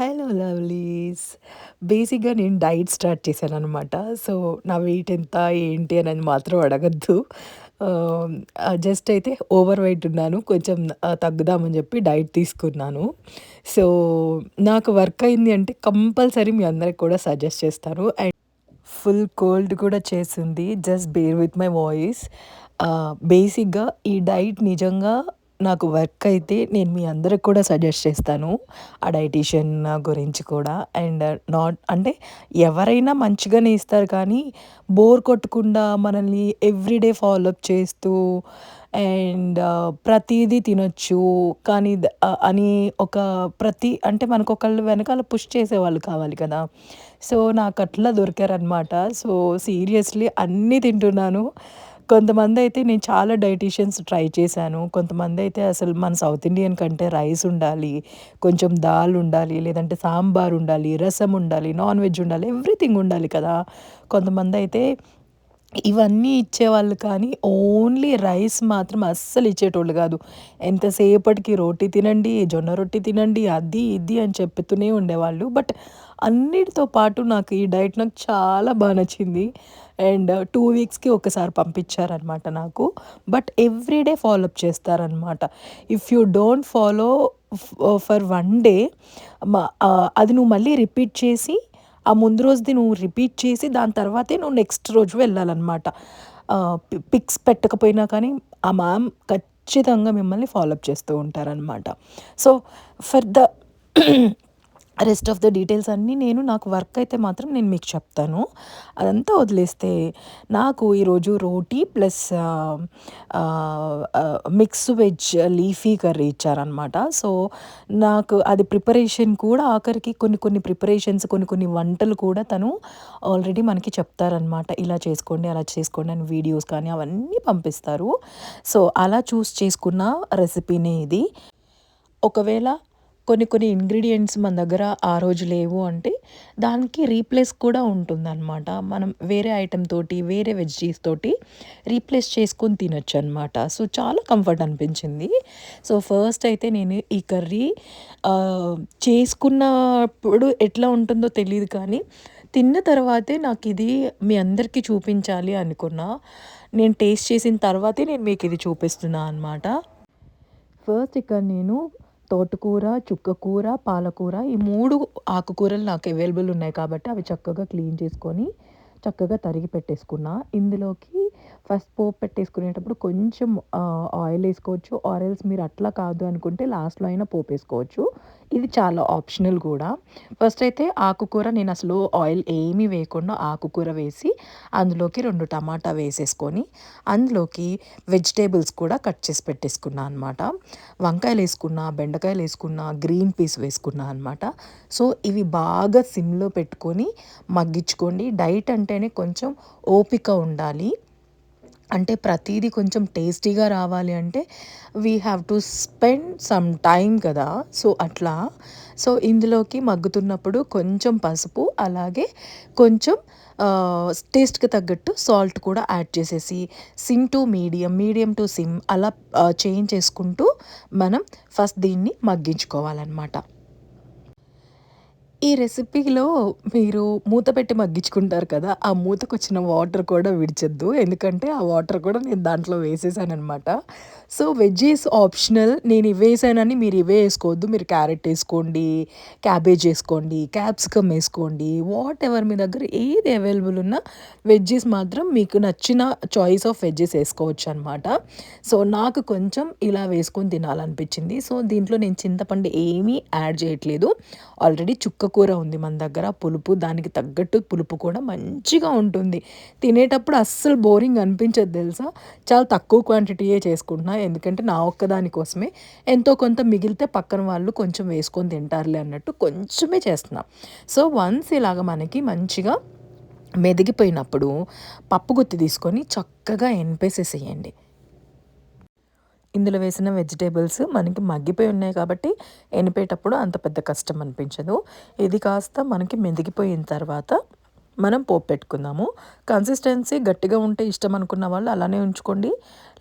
Hello lovelies. బేసిక్‌గా నేను diet start చేశాను అనమాట సో, నా వెయిట్ ఎంత, ఏంటి అని మాత్రం అడగద్దు um, జస్ట్ అయితే ఓవర్ వెయిట్ ఉన్నాను. కొంచెం తగ్గుదామని చెప్పి డైట్ తీసుకున్నాను. సో, నాకు వర్క్ అయింది అంటే కంపల్సరీ మీ అందరికి కూడా సజెస్ట్ చేస్తాను. అండ్ ఫుల్ కోల్డ్ కూడా చేసింది. Just bear with my voice. బేసిక్‌గా ఈ డైట్ నిజంగా నాకు వర్క్ అయితే నేను మీ అందరికి కూడా సజెస్ట్ చేస్తాను. ఆ డైటీషియన్ గురించి కూడా. అండ్ నాట్ అంటే ఎవరైనా మంచిగానే ఇస్తారు కానీ, బోర్ కొట్టకుండా మనల్ని ఎవ్రీడే ఫాలోఅప్ చేస్తూ అండ్ uh, ప్రతిదీ తినొచ్చు. కానీ uh, అని ఒక ప్రతి అంటే మనకొకళ్ళు వెనకాల పుష్ చేసేవాళ్ళు కావాలి కదా! సో, నాకు అట్లా దొరికారనమాట. సో, సీరియస్‌లీ అన్నీ తింటున్నాను. కొంతమంది అయితే నేను చాలా డైటీషియన్స్ ట్రై చేశాను. కొంతమంది అయితే అసలు మన సౌత్ ఇండియన్ కంటే రైస్ ఉండాలి, కొంచెం దాల్ ఉండాలి, లేదంటే సాంబార్ ఉండాలి, రసం ఉండాలి, నాన్ వెజ్ ఉండాలి, ఎవ్రీథింగ్ ఉండాలి కదా! కొంతమంది అయితే ఇవన్నీ ఇచ్చేవాళ్ళు కానీ, ఓన్లీ రైస్ మాత్రం అస్సలు ఇచ్చేటోళ్ళు కాదు. ఎంతసేపటికి రోటీ తినండి, జొన్న రొట్టి తినండి, అది ఇది అని చెప్తూనే ఉండేవాళ్ళు. బట్ అన్నిటితో పాటు నాకు ఈ డైట్ నాకు చాలా బాగా నచ్చింది. అండ్ టూ వీక్స్‌కి ఒకసారి పంపించారనమాట నాకు. బట్ ఎవ్రీడే ఫాలోఅప్ చేస్తారనమాట. If you don't follow for one day అది నువ్వు మళ్ళీ రిపీట్ చేసి, ఆ ముందు రోజుది నువ్వు రిపీట్ చేసి, దాని తర్వాతే నువ్వు నెక్స్ట్ రోజు వెళ్ళాలన్నమాట పిక్స్ పెట్టకపోయినా కానీ, ఆ మ్యామ్ ఖచ్చితంగా మిమ్మల్ని ఫాలో అప్ చేస్తూ ఉంటారనమాట. So, for the rest of the details అన్నీ నేను నాకు వర్క్ అయితే మాత్రం నేను మీకు చెప్తాను. అదంతా వదిలేస్తే, నాకు ఈరోజు roti plus mix veg leafy curry ఇచ్చారనమాట. సో, నాకు అది ప్రిపరేషన్ కూడా ఆఖరికి కొన్ని కొన్ని ప్రిపరేషన్స్, కొన్ని కొన్ని వంటలు కూడా తను ఆల్రెడీ మనకి చెప్తారనమాట. ఇలా చేసుకోండి, అలా చేసుకోండి అని వీడియోస్ కానీ అవన్నీ పంపిస్తారు. సో, అలా చూస్ చేసుకున్న రెసిపీనే ఇది. ఒకవేళ కొన్ని కొన్ని ఇంగ్రీడియంట్స్ మన దగ్గర ఆ రోజు లేవు అంటే, దానికి రీప్లేస్ కూడా ఉంటుందన్నమాట మనం వేరే ఐటెం తోటి, వేరే వెజ్జీస్ తోటి రీప్లేస్ చేసుకొని తినొచ్చనమాట. సో, చాలా కంఫర్ట్ అనిపించింది. సో, ఫస్ట్ అయితే నేను ఈ కర్రీ చేసుకున్నప్పుడు ఎట్లా ఉంటుందో తెలియదు కానీ, తిన్న తర్వాతే నాకు ఇది మీ అందరికీ చూపించాలి అనుకున్నా. నేను టేస్ట్ చేసిన తర్వాతే నేను మీకు ఇది చూపిస్తున్నా అనమాట. ఫస్ట్ ఇక్కడ నేను తోటకూర, చుక్కకూర, పాలకూర ఈ మూడు ఆకుకూరలు నాకు అవైలబుల్ ఉన్నాయి కాబట్టి, అవి చక్కగా క్లీన్ చేసుకొని, చక్కగా తరిగి పెట్టేసుకున్నా. ఇందులోకి ఫస్ట్ పోపు పెట్టేసుకునేటప్పుడు కొంచెం ఆయిల్ వేసుకోవచ్చు ఆయిల్స్ మీరు అట్లా కాదు అనుకుంటే లాస్ట్‌లో అయినా పోపేసుకోవచ్చు. ఇది చాలా ఆప్షనల్ కూడా. ఫస్ట్ అయితే ఆకుకూర నేను అసలు ఆయిల్ ఏమీ వేయకుండా ఆకుకూర వేసి, అందులోకి రెండు టమాటా వేసేసుకొని, అందులోకి వెజిటేబుల్స్ కూడా కట్ చేసి పెట్టేసుకున్నా అనమాట. వంకాయలు వేసుకున్న బెండకాయలు వేసుకున్నా గ్రీన్ పీస్ వేసుకున్నా అనమాట. సో, ఇవి బాగా సిమ్‌లో పెట్టుకొని మగ్గించుకోండి. డైట్ అంటేనే కొంచెం ఓపిక ఉండాలి. అంటే ప్రతిదీ కొంచెం టేస్టీగా రావాలి అంటే, we have to spend some time కదా! సో, అట్లా. సో, ఇందులోకి మగ్గుతున్నప్పుడు కొంచెం పసుపు, అలాగే కొంచెం టేస్ట్‌కి తగ్గట్టు సాల్ట్ కూడా యాడ్ చేసేసి, sim to medium, medium to sim అలా చేంజ్ చేసుకుంటూ మనం ఫస్ట్ దీన్ని మగ్గించుకోవాలన్నమాట ఈ రెసిపీలో మీరు మూత పెట్టి మగ్గించుకుంటారు కదా! ఆ మూతకొచ్చిన వాటర్ కూడా విడిచొద్దు. ఎందుకంటే, ఆ వాటర్ కూడా నేను దాంట్లో వేసేసానమాట సో, వెజ్జీస్ ఆప్షనల్. నేను ఇవేసానని మీరు ఇవే వేసుకోవద్దు మీరు క్యారెట్ వేసుకోండి క్యాబేజ్ వేసుకోండి క్యాప్సికమ్ వేసుకోండి వాట్ ఎవర్ మీ దగ్గర ఏది అవైలబుల్ ఉన్నా వెజ్జీస్ మాత్రం మీకు నచ్చిన చాయిస్ ఆఫ్ వెజ్జీస్ అనమాట సో, నాకు కొంచెం ఇలా వేసుకొని తినాలనిపించింది. సో, దీంట్లో నేను చింతపండు ఏమీ యాడ్ చేయట్లేదు. ఆల్రెడీ చుక్క కూర ఉంది మన దగ్గర. పులుపు దానికి తగ్గట్టు పులుపు కూడా మంచిగా ఉంటుంది. తినేటప్పుడు అస్సలు బోరింగ్ అనిపించదు తెలుసా! చాలా తక్కువ క్వాంటిటీయే చేసుకుంటున్నా. ఎందుకంటే, నా ఒక్కదాని కోసమే. ఎంతో కొంత మిగిలితే పక్కన వాళ్ళు కొంచెం వేసుకొని తింటారులే అన్నట్టు కొంచెమే చేస్తున్నా. సో, వన్స్ ఇలాగ మనకి మంచిగా మెదిగిపోయినప్పుడు పప్పు గుత్తి తీసుకొని చక్కగా ఎనిపేసేసేయండి. ఇందులో వేసిన వెజిటేబుల్స్ మనకి మగ్గిపోయి ఉన్నాయి కాబట్టి, ఎనిపేటప్పుడు అంత పెద్ద కష్టం అనిపించదు. ఇది కాస్త మనకి మెదిగిపోయిన తర్వాత, మనం పోపు పెట్టుకుందాము. కన్సిస్టెన్సీ గట్టిగా ఉంటే ఇష్టం అనుకున్న వాళ్ళు అలానే ఉంచుకోండి.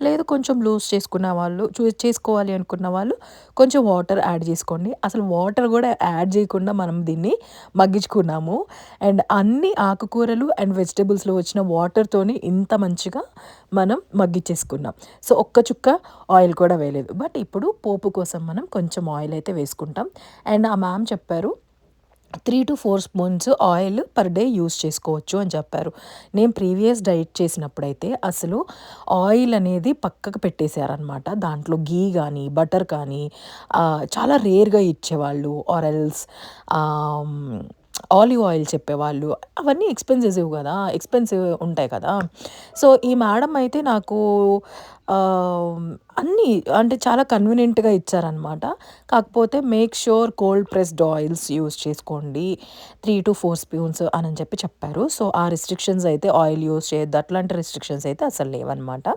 లేదు కొంచెం లూజ్ చేసుకున్న వాళ్ళు చూ చేసుకోవాలి అనుకున్న వాళ్ళు కొంచెం వాటర్ యాడ్ చేసుకోండి. అసలు వాటర్ కూడా యాడ్ చేయకుండా మనం దీన్ని మగ్గించుకున్నాము. అండ్ అన్ని ఆకుకూరలు అండ్ వెజిటేబుల్స్లో వచ్చిన వాటర్తోని ఇంత మంచిగా మనం మగ్గిచ్చేసుకున్నాం. సో ఒక్క చుక్క ఆయిల్ కూడా వేయలేదు. బట్ ఇప్పుడు పోపు కోసం మనం కొంచెం ఆయిల్ అయితే వేసుకుంటాం. అండ్ ఆ మ్యామ్ చెప్పారు three to four spoons oil per day use చేసుకోవచ్చు అని చెప్పారు. నేను ప్రీవియస్ డైట్ చేసినప్పుడైతే అసలు ఆయిల్ అనేది పక్కకు పెట్టేశారనమాట దాంట్లో గీ కానీ బటర్ కానీ చాలా రేర్గా ఇచ్చేవాళ్ళు. ఆరెల్స్ ఆలివ్ ఆయిల్ చెప్పేవాళ్ళు. అవన్నీ ఎక్స్పెన్సివ్ కదా ఎక్స్పెన్సివ్ ఉంటాయి కదా. సో ఈ మేడం అయితే నాకు అన్నీ అంటే చాలా కన్వీనియంట్గా ఇచ్చారనమాట కాకపోతే make sure cold pressed oils use చేసుకోండి. త్రీ టు ఫోర్ స్పూన్స్ అని చెప్పి చెప్పారు. సో ఆ రిస్ట్రిక్షన్స్ అయితే ఆయిల్ యూస్ చేయొద్దు. అట్లాంటి రిస్ట్రిక్షన్స్ అయితే అసలు లేవన్నమాట.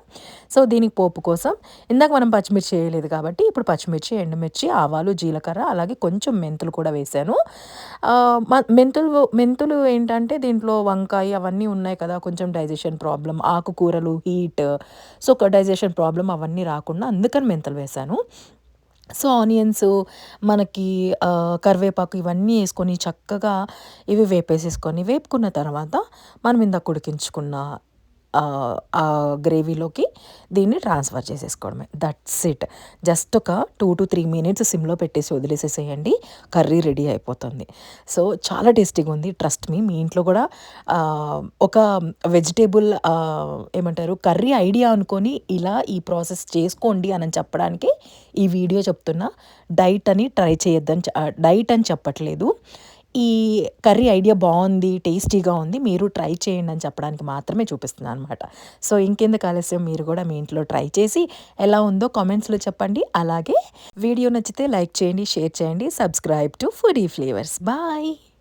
సో దీనికి పోపు కోసం ఇందాక మనం పచ్చిమిర్చి చేయలేదు కాబట్టి ఇప్పుడు పచ్చిమిర్చి ఎండుమిర్చి ఆవాలు జీలకర్ర అలాగే కొంచెం మెంతులు కూడా వేసాను మెంతులు మెంతులు ఏంటంటే దీంట్లో వంకాయ అవన్నీ ఉన్నాయి కదా కొంచెం డైజెషన్ ప్రాబ్లం ఆకుకూరలు హీట్ సో డైజెషన్ ప్రాబ్లం అవన్నీ రాకుండా అందుకని మెంతులు వేశాను. సో ఆనియన్స్ మనకి కరివేపాకు ఇవన్నీ వేసుకొని చక్కగా ఇవి వేపేసేసుకొని వేపుకున్న తర్వాత మనం ఇందాక ఉడికించుకున్న గ్రేవీలోకి దీన్ని ట్రాన్స్ఫర్ చేసేసుకోవడమే. దట్స్ ఇట్ జస్ట్ ఒక టూ టు త్రీ మినిట్స్ సిమ్లో పెట్టేసి వదిలేసేసేయండి. కర్రీ రెడీ అయిపోతుంది. సో చాలా టేస్టీగా ఉంది. ట్రస్ట్ మీ మీ ఇంట్లో కూడా ఒక వెజిటేబుల్ ఏమంటారు కర్రీ ఐడియా అనుకొని ఇలా ఈ ప్రాసెస్ చేసుకోండి అని చెప్పడానికి ఈ వీడియో చెప్తున్నా. డైట్ అని ట్రై చేయొద్దని డైట్ అని చెప్పట్లేదు. ఈ కర్రీ ఐడియా బాగుంది టేస్టీగా ఉంది మీరు ట్రై చేయండి అని చెప్పడానికి మాత్రమే చూపిస్తున్నాను అనమాట సో ఇంకెందుకు ఆలస్యం? మీరు కూడా మీ ఇంట్లో ట్రై చేసి ఎలా ఉందో కామెంట్స్లో చెప్పండి. అలాగే వీడియో నచ్చితే లైక్ చేయండి షేర్ చేయండి. Subscribe to foodie flavours. Bye!